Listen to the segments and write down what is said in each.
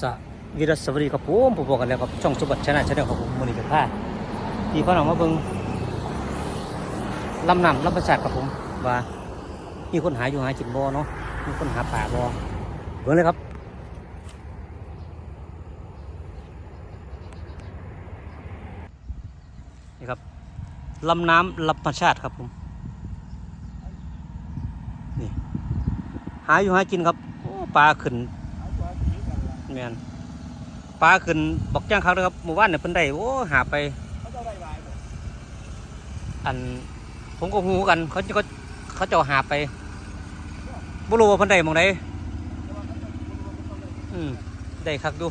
สวีรสวัสดีครับผมผมบอกกันแล้วครับช่องสุบัติชนะชาแนลครับผมมือนี้เป็นผ้าที่พ่อหนองมาเบิ่งลำน้ำลำประสาทครับผมว่ามีคนหาอยู่หาจินบ่เนาะมีคนหาป่าบ่เบิ่งเลยครับนี่ครับลำน้ำลำประสาทครับผมนี่หาอยู่หากินครับปลาขึ้น แม่นปลาขึ้นบอกจ้างเขาเลยครับหมู่บ้านเนี่ยเพิ่นได้โอ้หาไปอัน ผมก็หูกันเขาเขาเขาเจะหาไปบ่รู้ว่าเพิ่นได้หมองใดอืมได้คักดู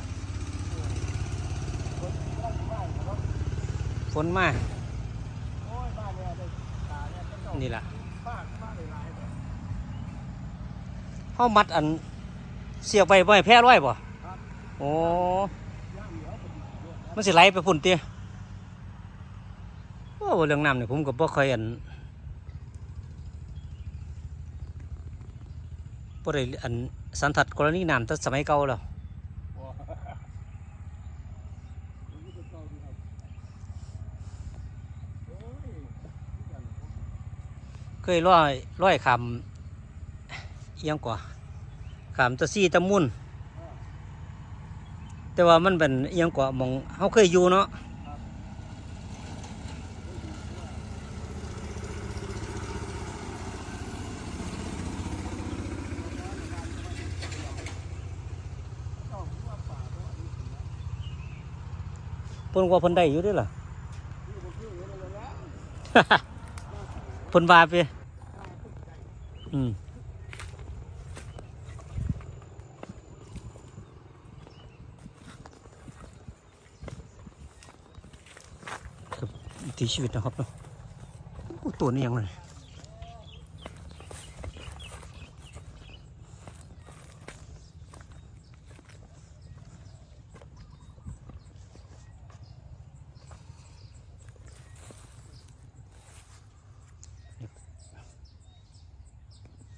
ฝนมานี่ล่ะเฮามัดอันเสียบไปบ่ให้แพ้ร้อยบ่ โอ้มันสิไหลไปพุ่นเตี้ยโอ้เรื่องน้ำเนี่ยผมก็บ่ค่อยอันบ่ได้อันสันทัดกรณีน้ำแต่สมัยเก่าแล้วเคยร้อยร้อยคำเอียงกว่าขามตะซี่ตะมุ่น แต่ว่ามันเป็นเอิหยังกว่ามองเขาเคยอยู่เนาะเพิ่นว่าเพิ่นได้อยู่ด้วยล่ะเพิ่นว่าไปอืม ถีชีวิตนะครับเนาะโอ้ตัวนี้ยังเลย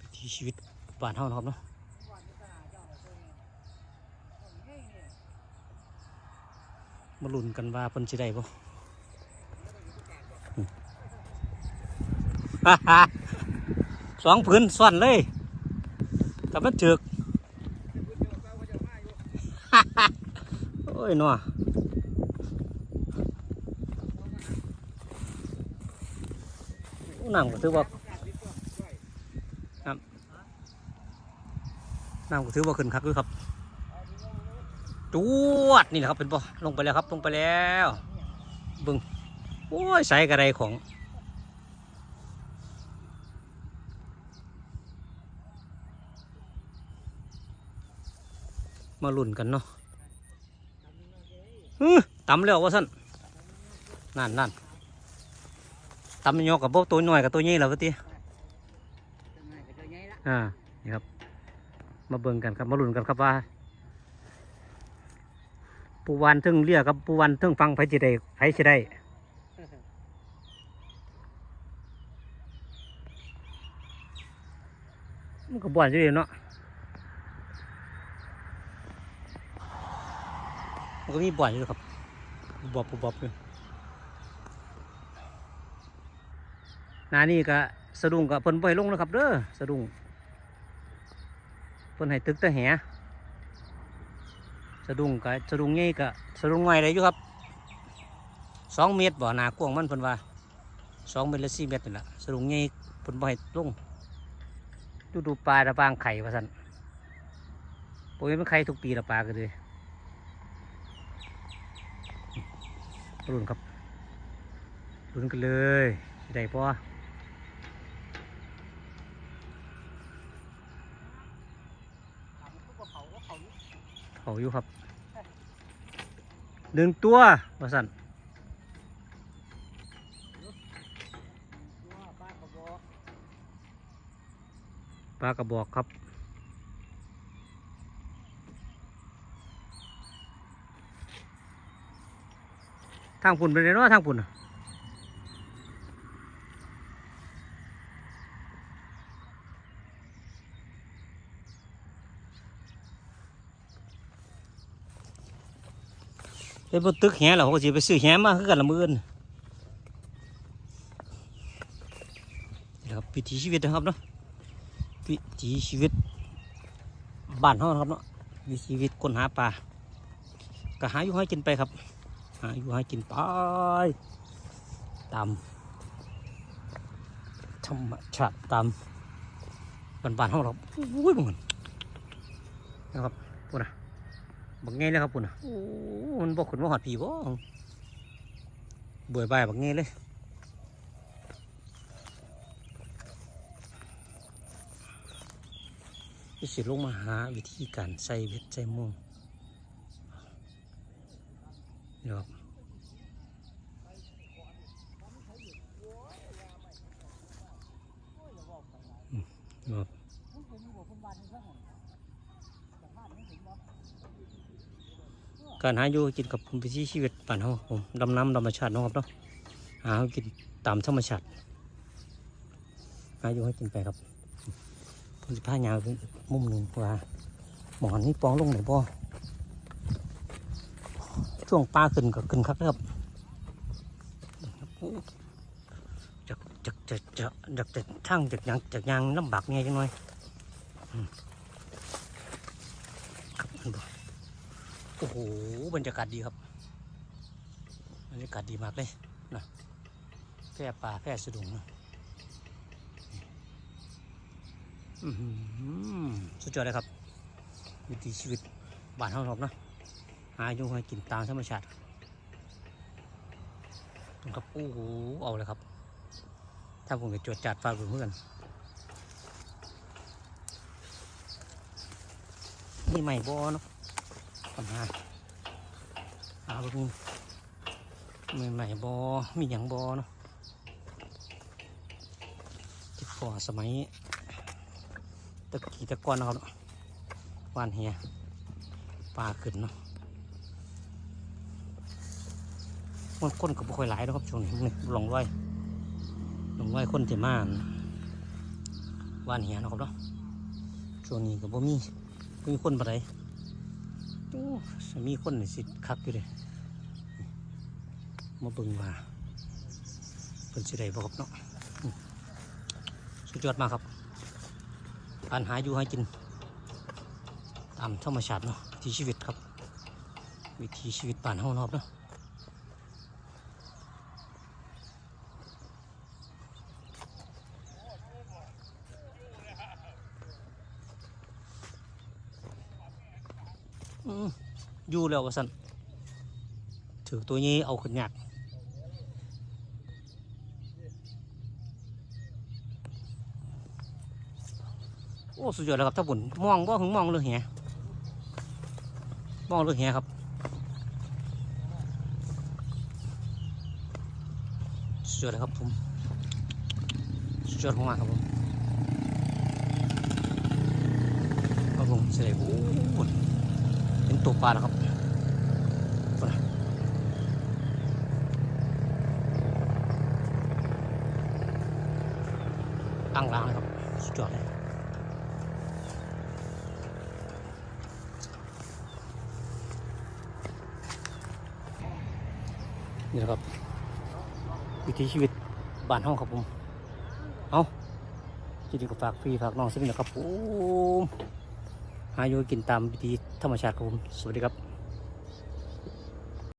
วิถีชีวิตบ้านเฮานะครับเนาะมาลุ้นกันว่าเพิ่นสิได้บ่ สองผืนส่วนเลยแต่มันจึกโอ้ยนัวน้ำก็ถือว่าน้ำน้ำก็ถือว่าขึ้นคักด้วครับจวดนี่แหละครับเป็นบ่ลงไปแล้วครับลงไปแล้วบึงโอ้ยใส่กระไดของ มาลุ่นกันเนาะอื้อตำแล้วว่าสั่นนั่นนั่นตำยอกับพวกตัวหน้อยกับตัวใหญ่แล้ววะตีอ่า นี่ครับ มาเบิ่งกันครับ มาลุ่นกันครับว่า ปูวันทึ่งเรียกกับปูวันทึ่งฟังไผจิได้ไผจิได้มันก็บ่อนอยู่ดีเนาะ มันก็มีบ่อนอยู่ครับบอบบบอยู่นานี่ก็สะดุ้งกับเพิ่นบ่อยลงแล้วครับเด้อสะดุ้งเพิ่นให้ตึกตะแหสะดุ้งกับสะดุ้งใหญ่กับสะดุ้งน้อยได้อยู่ครับสองเมตรบ่หนากว้างมันเพิ่นว่าสองเมตรหรือสี่เมตรนี่แหละสะดุ้งใหญ่เพิ่นบ่ให้ลงดูดูปลาระบางไข่ว่าซั่นโอ้ยมันไข่ทุกปีละปลาก็เลย รุ่นครับรุ่นกันเลยสิได้ปะเขาอยู่ครับหนึ่งตัวมาสั่นปลากระบอกครับ ทางปุ่นเป็นไงเนาะทางปุ่นน่ะไปบนตึกแหเหราก็จะไปซื้อแหมาคือกันละมือนนี่ครับวิถีชีวิตนะครับเนาะวิถีชีวิตบ้านเฮานะครับเนาะวิถีชีวิตคนหาปลาก็หาอยู่ให้กินไปครับ หาอยู่ให้กินไปตามธรรมชาติตามบ้านๆเฮาเราอุ้ยมึงนะครับปุ่นนะบักไงเลยครับปุ่นนะโอ้มันบอกขุนว่าหอดปีบ่เบื่อใบายบักไงเลยวิสิลงมาหาวิธีการใส่เบ็ดใส่ม่วงนี่ครับอืมนี่ครับ การหาอยู่กินกับวิถีชีวิตป่านเฮาผมดำน้ำธรรมชาติเนะครับเนาะหากินตามธรรมชาติหาอยู่ให้กินไปครับผมจะพายาวไปอีกมุมหนึ่งว่าหมอนนี่ปองลงไหนบ่ช่วงปลาขึ้นก็ขึ้นครับครับจากจากจากจากจากจากทางจากยางจากยางลำบากไงจังหน่อยอืมครับมันบ่ โอ้โหบรรยากาศดีครับบรรยากาศดีมากเลยนะแพร่ป่าแพร่สะดุงนะอื้อหือสุดยอดเลยครับ วิถีชีวิตบ้านเฮาครับนะหาอยู่ให้กินตามธรรมชาติครับโอ้โหเอาเลยครับ ถ้าผมจะจดจัดฟ้าเพื่อน นี่ใหม่บอเนาะปัญหาหาเบิ่งใหม่ใหม่บอมีอย่างบอเนาะที่อสมัยตะกี้ตะกอนนะครับเนาะวานเฮียปลาขึ้นเนาะมันคนก็บ่ค่อยหลายนะครับช่วงนี้นี่ลองไว้ลองไว้คนที่มานวานเฮียนะครับเนาะช่วงนี้ก็บ่มีบ่มี คนปานใดโอ้มีคนสิคักอยู่เลยมาเบิ่งว่าเป็นสิได้บ่ครับเนาะสุดยอดมากครับการหาอยู่ให้กิน ตามธรรมชาติเนาะวิถีชีวิตครับ วิถีชีวิตป่านห้องนอบเนาะ อยู่แล้วว่าสันถือตัวนี้เอาขึ้นยากโอ้ สุดยอดแล้วครับถ้าบุญมองบ่ถึงมองเลยเหียมองเลยเหียครับ สุดยอดเลยครับผม สุดยอดมากครับผมครับผมเสด็จโอ้ โหเป็นตัวปลาแล้วครับปลาตั้งร้านเลยครับ สุดยอดเลยนี่นะครับ วิถีชีวิตบ้านห้องครับผม เอาจิดีก็ฝากพี่ฝากน้องสักนิดนะครับผม หาอยู่กินตามวิธีธรรมชาติครับผม สวัสดีครับ